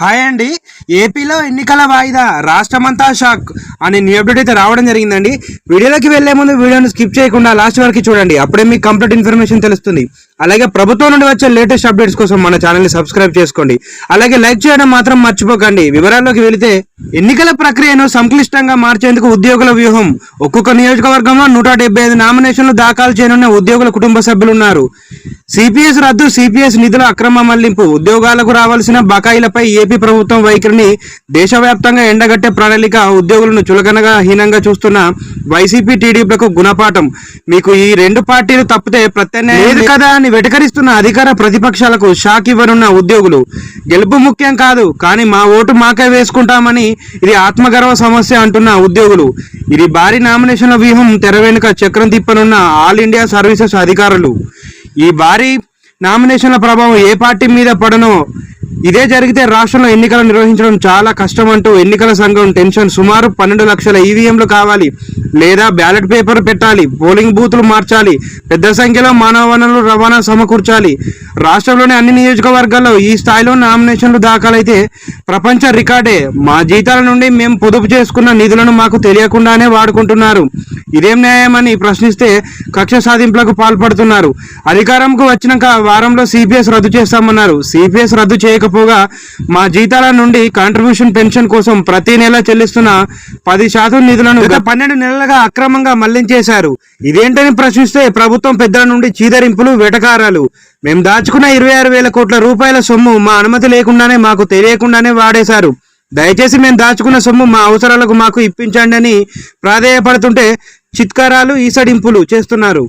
Hi అండి. ఏపీలో ఎన్నికల వాయిదా రాష్ట్రమంతా షాక్ అని న్యూ అప్డేట్ అయితే రావడం జరిగిందండి. వీడియోలోకి వెళ్ళే ముందు వీడియోని స్కిప్ చేయకుండా లాస్ట్ వరకు చూడండి. అప్పుడే మీకు కంప్లీట్ ఇన్ఫర్మేషన్ తెలుస్తుంది. అలాగే ప్రభుత్వం నుండి వచ్చే లేటెస్ట్ అప్డేట్స్ కోసం మన ఛానల్ని సబ్స్క్రైబ్ చేసుకోండి. అలాగే లైక్ చేయడం మాత్రం మర్చిపోకండి. వివరాల్లోకి వెళితే ఎన్నికల ప్రక్రియను సంక్లిష్టంగా మార్చేందుకు ఉద్యోగుల వ్యూహం. ఒక్కొక్క నియోజకవర్గంలో నూట డెబ్బై ఐదు నామినేషన్లు దాఖలు చేయనున్న ఉద్యోగుల కుటుంబ సభ్యులు ఉన్నారు సిపిఎస్ రద్దు సిపిఎస్ నిధుల అక్రమ మళ్ళింపు. ఉద్యోగాలకు రావాల్సిన బకాయిలపై ఏపీ ప్రభుత్వం వైఖరిని దేశవ్యాప్తంగా ఎండగట్టే ప్రణాళిక ఉద్యోగులను చులకనగా హీనంగా చూస్తున్న వైసీపీ టీడీపీలకు గుణపాఠం. మీకు ఈ రెండు పార్టీలు తప్పితే ప్రత్యామ్నాయం లేదు కదా అని వెటకరిస్తున్న అధికార ప్రతిపక్షాలకు షాక్ ఇవ్వనున్న ఉద్యోగులు. గెలుపు ముఖ్యం కాదు కానీ మా ఓటు మాకే వేసుకుంటామని ఇది ఆత్మగర్వ సమస్య అంటున్న ఉద్యోగులు. ఇది భారీ నామినేషన్ల వ్యూహం తెర వెనుక చక్రం తిప్పనున్న ఆల్ ఇండియా సర్వీసెస్ అధికారులు. ఈ భారీ నామినేషన్ల ప్రభావం ఏ పార్టీ మీద పడనో ఇదే జరిగితే రాష్ట్రంలో ఎన్నికలు నిర్వహించడం చాలా కష్టం అంటూ ఎన్నికల సంఘం టెన్షన్. సుమారు పన్నెండు లక్షల ఈవీఎంలు కావాలి. లేదా బ్యాలెట్ పేపర్ పెట్టాలి. పోలింగ్ బూతులు మార్చాలి. పెద్ద సంఖ్యలో మానవ వనరులు రవాణా సమకూర్చాలి. రాష్ట్రంలోని అన్ని నియోజకవర్గాల్లో ఈ స్థాయిలో నామినేషన్లు దాఖలైతే ప్రపంచ రికార్డే. మా జీతాల నుండి మేము పొదుపు చేసుకున్న నిధులను మాకు తెలియకుండానే వాడుకుంటున్నారు. ఇదేం న్యాయమని ప్రశ్నిస్తే కక్ష సాధింపులకు పాల్పడుతున్నారు. అధికారంకు వచ్చినాక వారంలో సిపిఎస్ రద్దు చేస్తామన్నారు. సిపిఎస్ రద్దు చేయక చేయకపోగా మా జీతాల నుండి కాంట్రిబ్యూషన్ పెన్షన్ కోసం ప్రతి నెల చెల్లిస్తున్న పది శాతం నిధులను గత పన్నెండు నెలలుగా అక్రమంగా మళ్ళించేశారు. ఇదేంటని ప్రశ్నిస్తే ప్రభుత్వం పెద్దల నుండి చీదరింపులు వెటకారాలు. మేము దాచుకున్న ఇరవై ఆరు వేల కోట్ల రూపాయల సొమ్ము మా అనుమతి లేకుండానే మాకు తెలియకుండానే వాడేశారు. దయచేసి మేము దాచుకున్న సొమ్ము మా అవసరాలకు మాకు ఇప్పించండి అని ప్రాధేయపడుతుంటే చిత్కారాలు ఈసడింపులు చేస్తున్నారు.